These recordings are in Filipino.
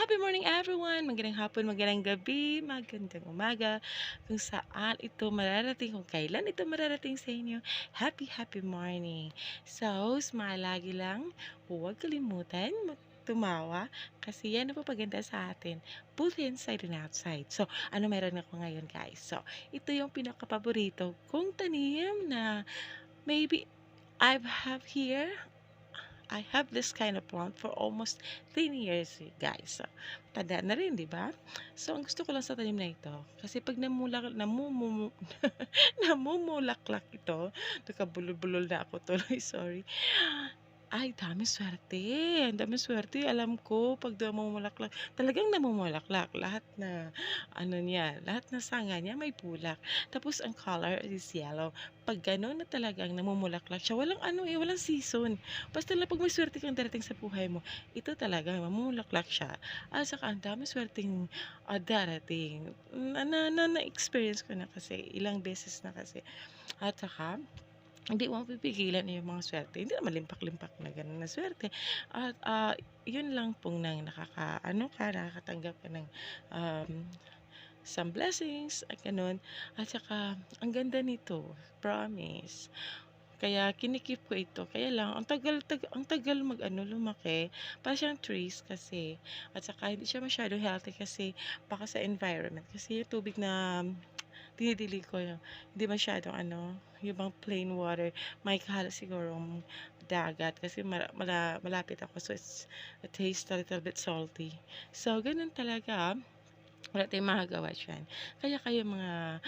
Happy morning everyone! Magandang hapon, magandang gabi, magandang umaga. Kung saan ito mararating, kung kailan ito mararating sa inyo. Happy, happy morning! So, smile lagi lang. Huwag kalimutan tumawa kasi yan ang papaganda sa atin both inside and outside. So, ano meron ako ngayon guys? So, ito yung pinakapaborito kong tanim na maybe I have here I have this kind of plant for almost 10 years, eh, guys. So, tanda na rin, di ba? So, ang gusto ko lang sa tanim na ito, kasi pag namulak, namumumu, namumulaklak ito, nakabulol-bulol na ako tuloy, sorry. Ay, dami swerte. Ang dami swerte. Alam ko, pag namumulaklak, talagang namumulaklak. Lahat na, ano niya, lahat na sanga niya may bulak. Tapos, ang color is yellow. Pag gano'n na talagang namumulaklak siya, walang ano eh, walang season. Basta lang pag may swerte kang darating sa buhay mo, ito talaga, mamumulaklak siya. At saka, ang dami swerteng ah, darating. Na, na, na, na-experience ko na kasi, ilang beses na kasi. At saka, hindi mo mapipigilan yung mga swerte. Hindi naman limpak-limpak na gano'n na swerte. At ah, yun lang pong nang nakaka, ano ka, nakakatanggap ka ng um, some blessings, at ganun. At saka, ang ganda nito, promise. Kaya kinikip ko ito. Kaya lang, ang tagal, tag, ang tagal mag ano, lumaki. Para siyang trees kasi. At saka, hindi siya masyado healthy kasi baka sa environment. Kasi yung tubig na dinidili ko, hindi masyadong ano, yung bang plain water. May kahala siguro dagat kasi mala, mala, malapit ako. So, it's, it tastes a little bit salty. So, ganun talaga. Wala tayong magagawa dyan. Kaya kayo mga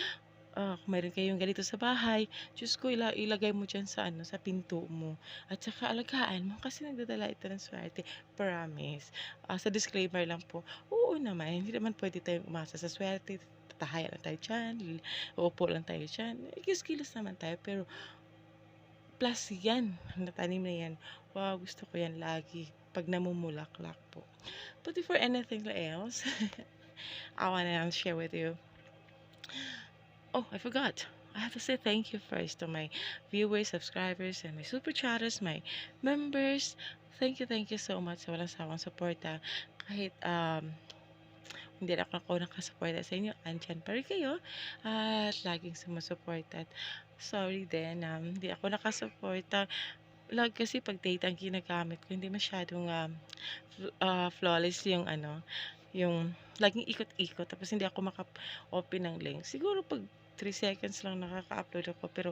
ah, kung meron kayong ganito sa bahay, Diyos ko, ila ilagay mo dyan sa, ano, sa pinto mo. At saka alagaan mo kasi nagdadala ito ng swerte. Promise. Ah, sa disclaimer lang po, oo naman, hindi naman pwede tayong umasa sa swerte. Tatahaya lang tayo dyan, uupo lang tayo dyan. Kilos-kilos naman tayo, pero plus yan, natanim na yan. Wow, gusto ko yan lagi pag namumulaklak po. But before anything else, I wanna share with you Oh, I forgot. I have to say thank you first to my viewers, subscribers, and my super chatters, my members. Thank you, thank you so much sa walang sawang suporta. Kahit um, hindi na ako nakasuporta sa inyo, andyan pa rin kayo. At laging sumusuporta. Sorry din, um, hindi ako nakasuporta. Lag kasi pag data ang ginagamit ko, hindi masyadong um, fl- ah, flawless yung ano, yung laging ikot-ikot tapos hindi ako maka-open ng link. Siguro pag 3 seconds lang nakaka-upload ako pero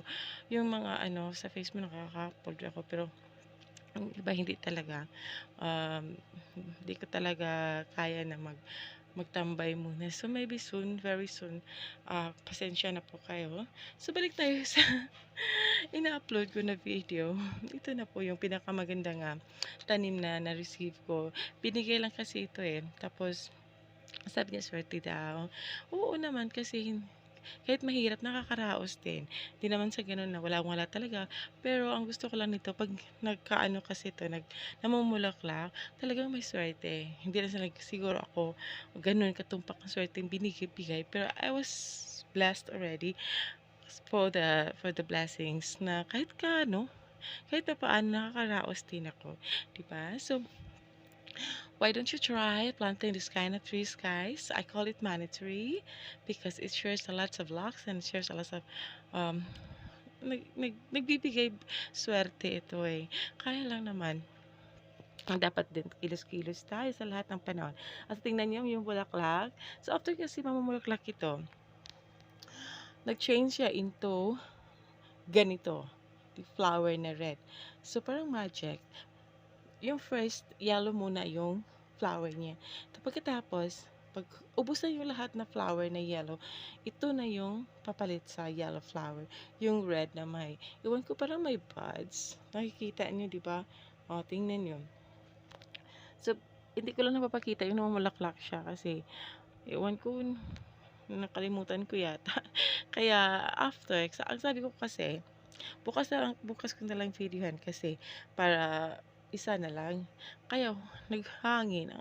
yung mga ano sa Facebook nakaka-upload ako pero yung iba hindi talaga. Um, hindi ko talaga kaya na mag magtambay muna. So maybe soon, very soon, ah, pasensya na po kayo. So balik tayo sa ina-upload ko na video. Ito na po yung pinakamagandang ah, tanim na na-receive ko. Binigay lang kasi ito eh. Tapos sabi niya swerte daw. Oo naman kasi kahit mahirap nakakaraos din. Hindi naman sa gano'n na walang-wala talaga. Pero ang gusto ko lang nito 'pag nagkaano kasi 'to, nag namumulaklak, talagang may swerte. Hindi na sa siguro ako gano'n katumpak ang swerteng binibigay. Pero I was blessed already for the for the blessings na kahit kaano, kahit papaano nakakaraos din ako, 'di ba? So why don't you try planting this kind of trees, guys? I call it money tree because it shares a lot of locks and shares a lot of um, nag, nag, nagbibigay swerte ito eh. Kaya lang naman, dapat din kilos-kilos tayo sa lahat ng panahon. At tingnan niyo yung bulaklak. So after kasi mamumulaklak ito, nag-change siya into ganito, the flower na red. So parang magic. Yung first, yellow muna yung flower niya. Tapos pagkatapos, pag ubos na yung lahat na flower na yellow, ito na yung papalit sa yellow flower. Yung red na may, iwan ko parang may buds. Nakikita niyo, di ba? O, tingnan yun. So, hindi ko lang napapakita yung namumulaklak siya kasi, iwan ko, nakalimutan ko yata. Kaya, after, ang sabi ko kasi, bukas na lang, bukas ko na lang videohan kasi, para isa na lang. Kaya naghangin.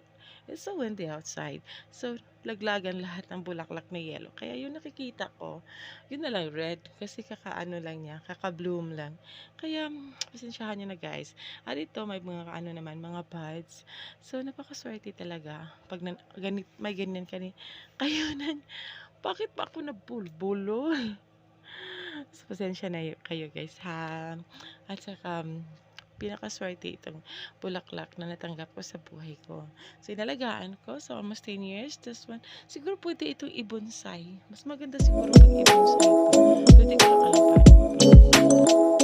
It's so windy outside. So, laglagan lahat ng bulaklak na yellow. Kaya yung nakikita ko, yun na lang red. Kasi kakaano lang niya, kaka-bloom lang. Kaya, mm, pasensyahan niyo na guys. At ito, may mga ano naman, mga buds. So, napakaswerte talaga. Pag nan, ganit, may ganyan kani. Kayo nan, bakit ba ako nabulbulol? So, pasensya na kayo guys ha. At saka, um, pinakaswerte itong bulaklak na natanggap ko sa buhay ko. So, inalagaan ko. So, almost 10 years. This one, siguro pwede itong ibonsai. Mas maganda siguro pag ibonsai ito. Pwede ko paano.